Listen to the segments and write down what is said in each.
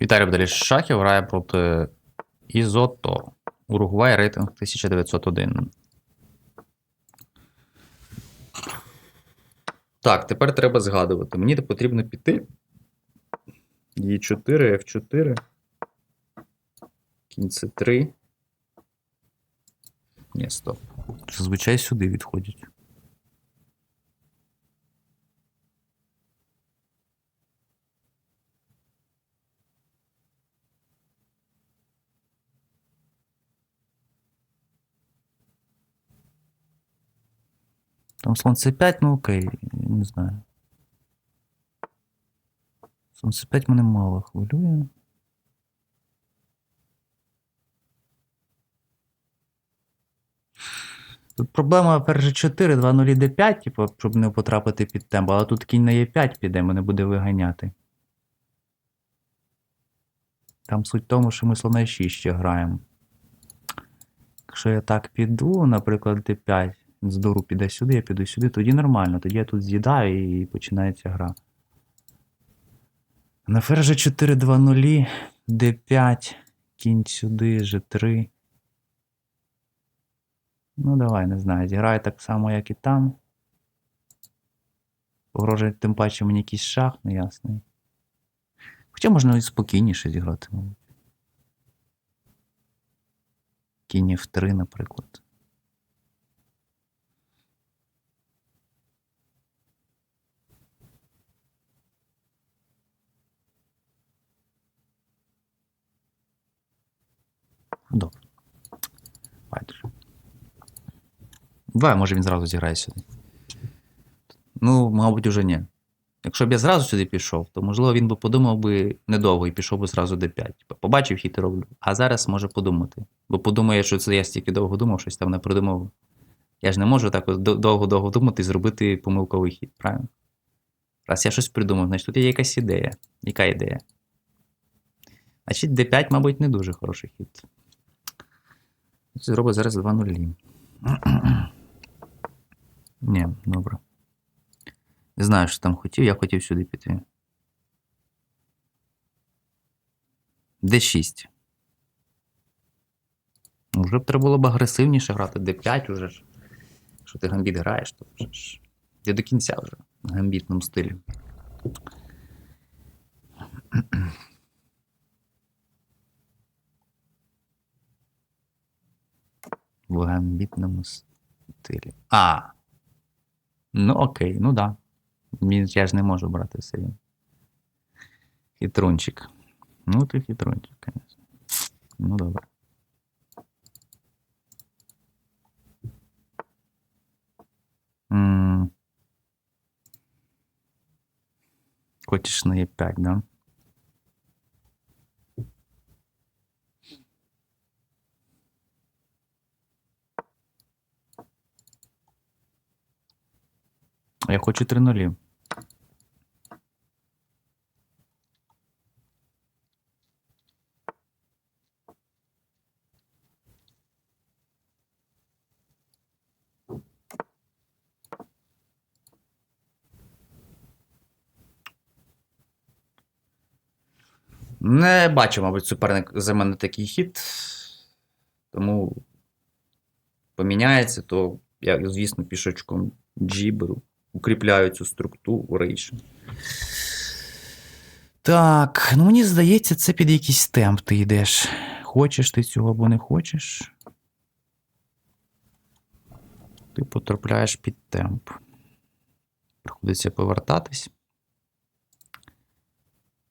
Віталій Бдаліш Шахів грає проти Ізото. Уругвай рейтинг 1901. Так, тепер треба згадувати. Мені потрібно піти. Е4, F4. Кінь С3. Ні, стоп. Зазвичай сюди відходять. Там слон С5, ну окей, не знаю. Слон С5 мене мало хвилює. Тут проблема перше 4, 2 0 d5, типу, щоб не потрапити під темп, але тут кінь на Е5 піде, мене буде виганяти. Там суть в тому, що ми слона 6 ще граємо. Якщо я так піду, наприклад, d5, з дуру піде сюди, я піду сюди, тоді нормально. Тоді я тут з'їдаю і починається гра. На ферзі 4 2 0 d5, кінь сюди, g3. Ну, давай, не знаю. Зіграю так само, як і там. Погрожує тим паче мені якийсь шах неясний. Хоча можна і спокійніше зіграти, мабуть. Кінь F3, наприклад. Добре. Байдуже. Давай, може він зразу зіграє сюди. Ну, мабуть, уже ні. Якщо б я зразу сюди пішов, то можливо він би подумав би недовго і пішов би зразу d5. Побачив хід і роблю. А зараз може подумати. Бо подумає, що це я стільки довго думав, щось там не придумав. Я ж не можу так довго-довго думати і зробити помилковий хід, правильно? Раз я щось придумав, значить тут є якась ідея. Яка ідея? Значить, d5, мабуть, не дуже хороший хід. Зроблю зараз 2 нулі. Ні, добре. Не знаю, що там хотів, я хотів сюди піти. D6. Ну, вже б треба було б агресивніше грати. D5 уже ж. Якщо ти гамбіт граєш, то вже ж. Ти до кінця вже в гамбітному стилі. В гамбітному стилі. А. Ну, окей, ну да. Я ж не можу брати все. Хитрунчик. Ну, ти хитрунчик, звісно. Ну, добре. Хочеш на Е5, да? Хочу 3 нулі. Не бачу, мабуть, суперник за мене такий хід. Тому поміняється, то я, звісно, пішочком G беру. Укріпляю цю структуру рейшн. Так, ну мені здається, це під якийсь темп ти йдеш. Хочеш ти цього або не хочеш. Ти потрапляєш під темп. Приходиться повертатись.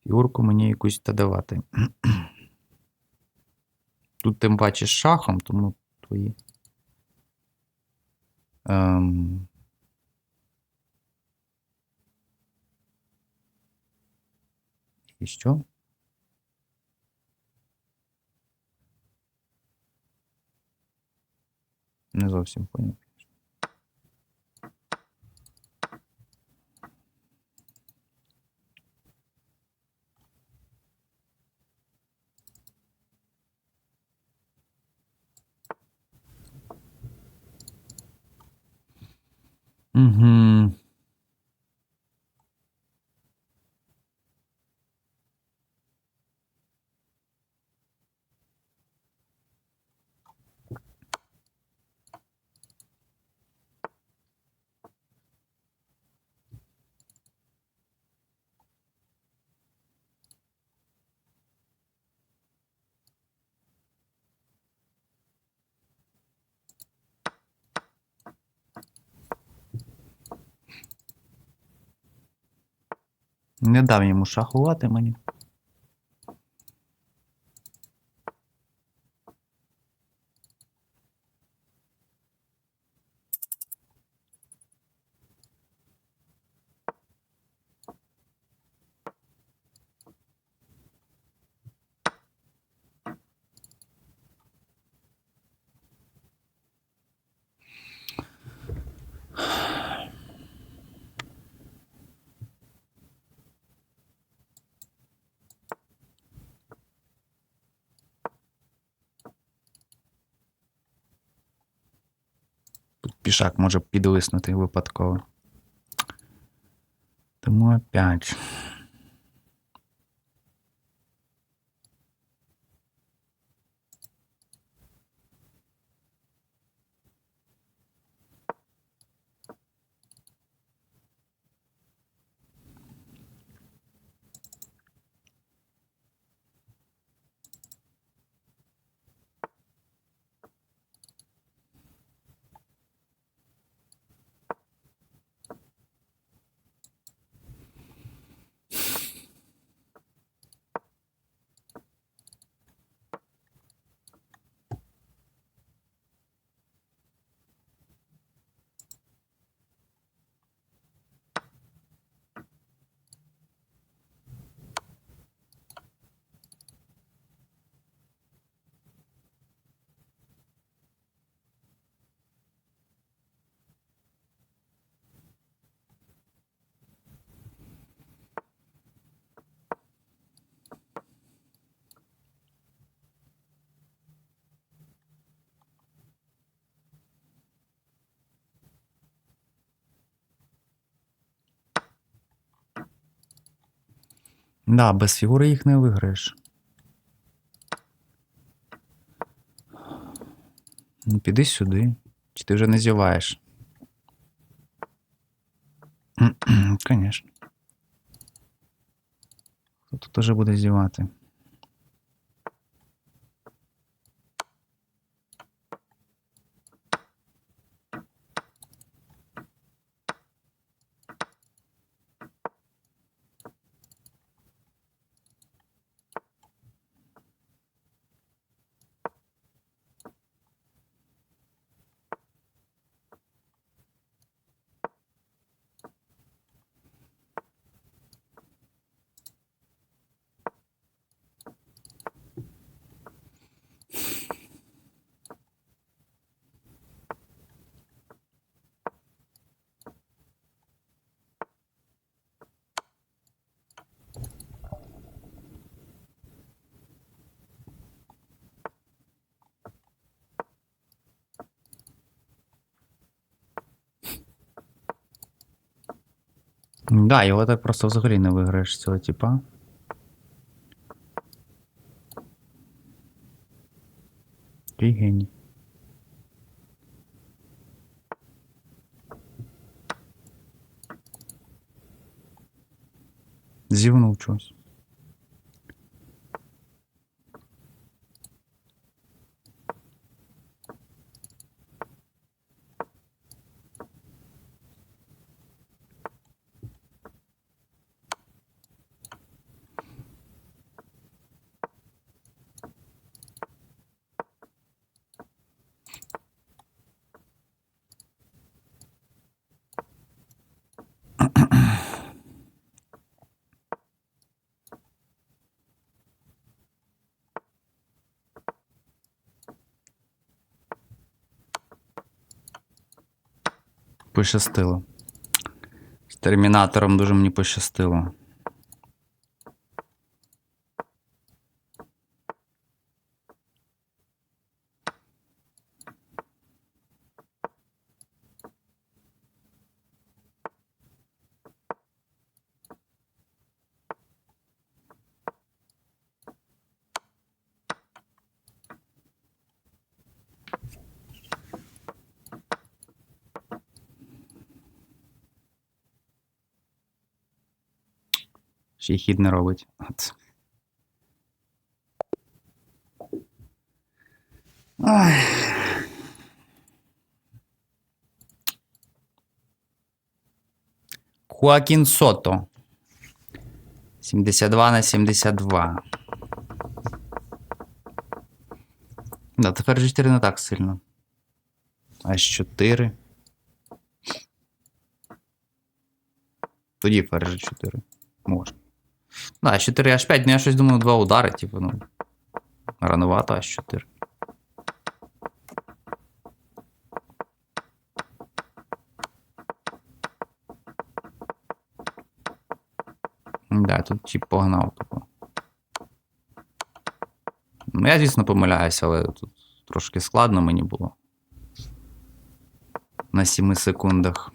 Фігурку мені якусь та давати. Тут тим з шахом, тому твої. Ем... І що? Не зовсім поняв. Угу. Не дав йому шахувати мені. Тут пішак може підвиснути випадково. Тому опять. Да, без фігури їх не виграєш. Ну, піди сюди. Чи ти вже не зіваєш? Звісно. Хто тут уже буде зівати? Да, його так просто взагалі не виграєш цього типа. Ти геній. Зівнув чогось. Пощастило. З термінатором дуже мені пощастило. Ще й хід не робить. От. Ай. Хуакін Сото. 72 на 72. Да, тепер G4 не так сильно. H4. Тоді ферзь 4. Можна. Да, H4 H5, ну я щось думаю, два удари, типу, ну. Рановато H4. Да, тут тип погнав тупо. Ну, я, звісно, помиляюся, але тут трошки складно мені було. На 7 секундах.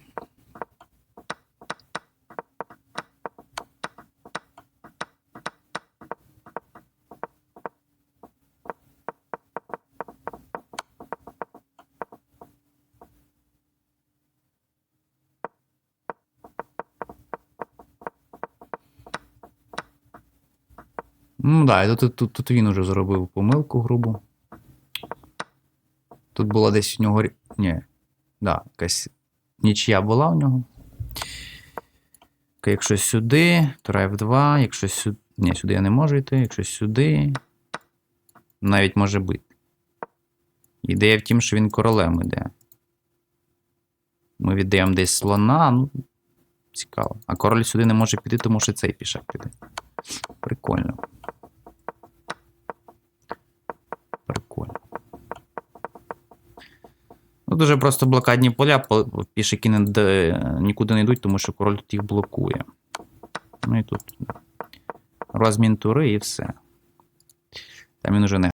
Ну да, і тут, тут, тут він уже зробив помилку грубу. Тут була десь у нього. Ні. Да, якась нічия була у нього. Якщо сюди, то F2, якщо сюди. Ні, сюди я не можу йти, якщо сюди. Навіть може бити. Ідея в тім, що він королем іде. Ми віддаємо десь слона, ну. Цікаво. А король сюди не може піти, тому що цей пішак піде. Прикольно. Дуже просто блокадні поля, по- пішаки не, нікуди не йдуть, тому що король тут їх блокує. Ну і тут. Розмін тури і все. Там він уже не